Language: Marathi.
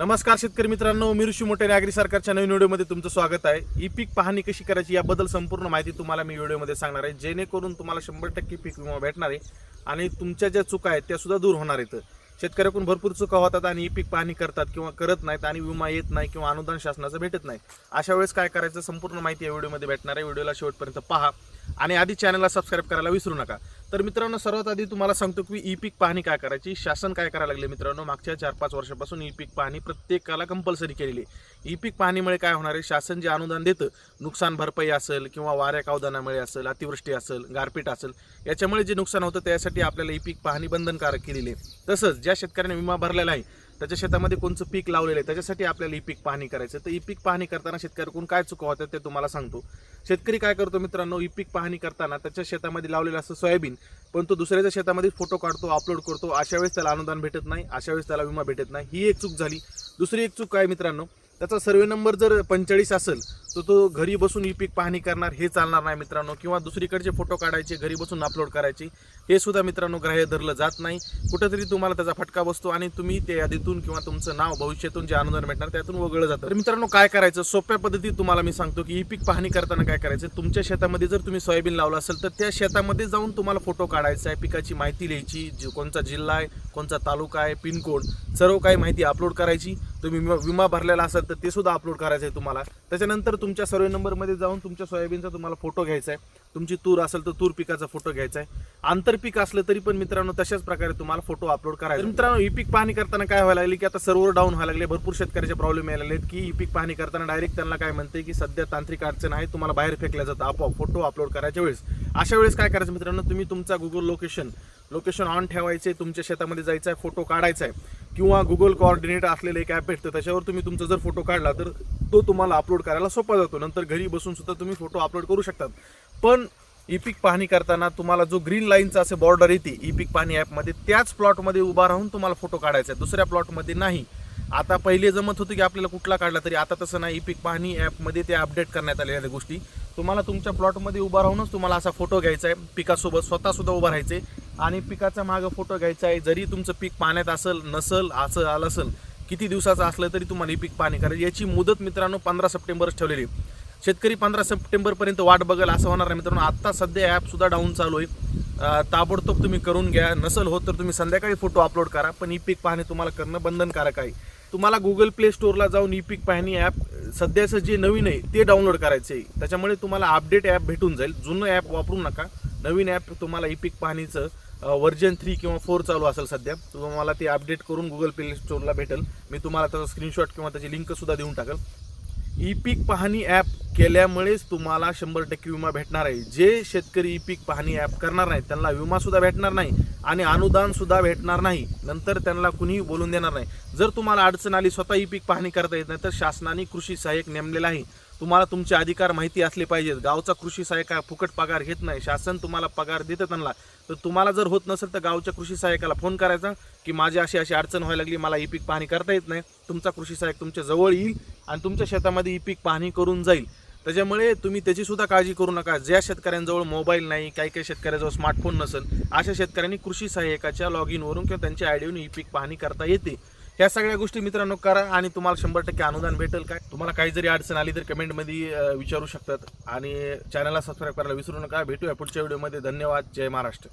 नमस्कार शेतकरी मित्रांनो मी ऋषी मोठे नागरी सरकारच्या नवीन व्हिडिओमध्ये तुमचं स्वागत आहे. ई पीक पाहणी कशी करायची याबद्दल संपूर्ण माहिती तुम्हाला मी व्हिडिओमध्ये सांगणार आहे. जेणेकरून तुम्हाला शंभर टक्के पीक विमा भेटणार आहे आणि तुमच्या ज्या चुका आहेत त्या सुद्धा दूर होणार आहेत. शेतकऱ्याकडून भरपूर चुका होतात आणि ई पीक पाहणी करतात किंवा करत नाहीत आणि विमा येत नाही किंवा अनुदान शासनाचं भेटत नाही. अशा वेळेस काय करायचं संपूर्ण माहिती या व्हिडिओमध्ये भेटणार आहे. व्हिडिओला शेवटपर्यंत पहा आणि आधी चॅनलला सबस्क्राईब करायला विसरू नका. तर मित्रांनो सर्वात आधी तुम्हाला सांगतो की ई पीक पाहणी काय करायची शासन काय करायला लागले मित्रांनो मागच्या चार पाच वर्षापासून ई पीक पाहणी प्रत्येकाला कंपल्सरी केलेली आहे. ई पीक पाहणीमुळे काय होणार आहे शासन जे अनुदान देतं नुकसान भरपाई असेल किंवा वाऱ्या कावदानामुळे असेल अतिवृष्टी असेल गारपीट असेल याच्यामुळे जे नुकसान होतं त्यासाठी आपल्याला ई पीक पाहणी बंधनकारक केलेली आहे. तसंच ज्या शेतकऱ्यांनी विमा भरलेला आहे त्याच्या शेतामध्ये कोणचं पीक लावलेलं आहे त्याच्यासाठी आपल्याला ई पीक पाहणी करायचं तर ई पीक पाहणी करताना शेतकऱ्याकडून काय चुका होतात ते तुम्हाला सांगतो. शेतकरी काय करतो मित्रांनो ई पीक पाहणी करताना त्याच्या शेतामध्ये लावलेलं असतं सोयाबीन पण तो दुसऱ्याच्या शेतामध्ये फोटो काढतो अपलोड करतो अशा वेळेस त्याला अनुदान भेटत नाही अशा वेळेस त्याला विमा भेटत नाही. ही एक चूक झाली. दुसरी एक चूक काय मित्रांनो त्याचा सर्वे नंबर जर पंचेचाळीस असेल तर तो घरी बसून ई पीक पाहणी करणार हे चालणार नाही मित्रांनो. किंवा दुसरीकडचे फोटो काढायचे घरी बसून अपलोड करायचे हे सुद्धा मित्रांनो ग्राह्य धरलं जात नाही. कुठेतरी तुम्हाला त्याचा फटका बसतो आणि तुम्ही ते यादीतून किंवा तुमचं नाव भविष्यातून जे अनुदान भेटणार त्यातून वगळलं जातं. तर मित्रांनो काय करायचं? सोप्या पद्धतीत तुम्हाला मी सांगतो की ई पीक पाहणी करताना काय करायचं? तुमच्या शेतामध्ये जर तुम्ही सोयाबीन लावलं असेल तर त्या शेतामध्ये जाऊन तुम्हाला फोटो काढायचा आहे पिकाची माहिती लिहायची जी- कोणता जिल्हा आहे कोणता तालुका आहे पिनकोड सर्व काही माहिती अपलोड करायची. तुम्ही विमा- विमा भरलेला असाल तर ते सुद्धा अपलोड करायचं आहे तुम्हाला. त्याच्यानंतर तुमच्या सर्वे नंबरमध्ये जाऊन तुमच्या सोयाबीनचा तुम्हाला फोटो घ्यायचा आहे तुमची तूर असेल तर तूर पिकाचा फोटो घ्यायचा आहे आंतरपीक असलं तरी पण मित्रांनो तशाच प्रकारे तुम्हाला फोटो अपलोड करायचा मित्रांनो ई पीक पाहणी करताना काय व्हायला लागले की आता सर्व्हर डाऊन व्हायला लागले. भरपूर शेतकऱ्याचे प्रॉब्लेम यायला लागलेत की ई पीक पाहणी करताना डायरेक्ट त्यांना काय म्हणते की सध्या तांत्रिक अडचण आहे तुम्हाला बाहेर फेकल्या जातं. आपोआप फोटो अपलोड करायच्या वेळेस. अशा वेळेस काय करायचं मित्रांनो तुम्ही तुमचा गुगल लोकेशन लोकेशन ऑन ठेवायचे तुमच्या शेतामध्ये जायचं आहे फोटो काढायचा आहे किंवा गुगल कॉर्डिनेट असलेलं एक ॲप भेटतं त्याच्यावर तुम्ही तुमचा जर फोटो काढला तर तो तुम्हाला अपलोड करायला सोपा जातो. नंतर घरी बसून सुद्धा तुम्ही फोटो अपलोड करू शकतात. पण ई पीक पाहणी करताना तुम्हाला जो ग्रीन लाईनचा असे बॉर्डर येते ई पीक पाहणी ॲपमध्ये त्याच प्लॉटमध्ये उभा राहून तुम्हाला फोटो काढायचा आहे. दुसऱ्या प्लॉटमध्ये नाही. आता पहिले जमत होतं की आपल्याला कुठला काढला तरी आता तसं नाही. ई पीक पाहणी ॲपमध्ये ते अपडेट करण्यात आलेल्या गोष्टी. तुम्हाला तुमच्या प्लॉटमध्ये उभा राहूनच तुम्हाला असा फोटो घ्यायचा आहे. पिकासोबत स्वतःसुद्धा उभा उभा राहायचे आणि पिकाचा मागं फोटो घ्यायचा आहे. जरी तुमचं पीक पाण्यात असेल नसल असं आलं असेल किती दिवसाचं असलं तरी तुम्हाला हे पीक पाणी करायचं. याची मुदत मित्रांनो पंधरा सप्टेंबरच ठेवलेली आहे. शेतकरी पंधरा सप्टेंबरपर्यंत वाट बघेल असं होणार आहे मित्रांनो. आत्ता सध्या ॲपसुद्धा डाऊन चालू आहे. ताबडतोब तुम्ही करून घ्या. नसल होत तर तुम्ही संध्याकाळी फोटो अपलोड करा. पण ई पीक पाहणी तुम्हाला करणं बंधनकारक आहे. तुम्हाला गुगल प्ले स्टोअरला जाऊन ई पीक पाहणी ॲप सध्याचं जे नवीन आहे ते डाउनलोड करायचं आहे त्याच्यामुळे तुम्हाला अपडेट ॲप भेटून जाईल. जुनं ॲप वापरू नका. नवीन ॲप तुम्हाला ई पीक पाहणीचं व्हर्जन थ्री किंवा फोर चालू असेल सध्या. तुम्हाला ते अपडेट करून गुगल प्ले स्टोरला भेटेल. मी तुम्हाला त्याचा स्क्रीनशॉट किंवा त्याची लिंकसुद्धा देऊन टाकेल. ई पीक पाहणी ॲप केल्यामुळेच तुम्हाला शंभर टक्के विमा भेटणार आहे. जे शेतकरी ई पीक पाहणी ॲप करणार नाही त्यांना विमासुद्धा भेटणार नाही आणि अनुदानसुद्धा भेटणार नाही. नंतर त्यांना कुणीही बोलून देणार नाही. जर तुम्हाला अडचण आली स्वतः ई पीक पाहणी करता येत नाही तर शासनाने कृषी सहाय्यक नेमलेला आहे. तुम्हाला तुमचे अधिकार माहिती असले पाहिजेत. गावचा कृषी सहाय्यक फुकट पगार घेत नाही. शासन तुम्हाला पगार देतं त्यांना. तर तुम्हाला जर होत नसेल तर गावच्या कृषी सहाय्यकाला फोन करायचा की माझी अशी अशी अडचण व्हायला लागली मला ई पीक पाहणी करता येत नाही. तुमचा कृषी सहाय्यक तुमच्या जवळ येईल आणि तुमच्या शेतामध्ये ई पीक पाहणी करून जाईल. त्याच्यामुळे तुम्ही त्याचीसुद्धा काळजी करू नका. ज्या शेतकऱ्यांजवळ मोबाईल नाही काही काही शेतकऱ्याजवळ स्मार्टफोन नसेल अशा शेतकऱ्यांनी कृषी सहाय्यकाच्या लॉग इनवरून किंवा त्यांच्या आयडीवरून ई पीक पाहणी करता येते. ह्या सगळ्या गोष्टी मित्रांनो करा आणि तुम्हाला शंभर टक्के अनुदान भेटेल काय? तुम्हाला काही जरी अडचण आली तर कमेंटमध्ये विचारू शकतात. आणि चॅनलला सबस्क्राईब करायला विसरू नका. भेटूया पुढच्या व्हिडिओमध्ये धन्यवाद. जय महाराष्ट्र.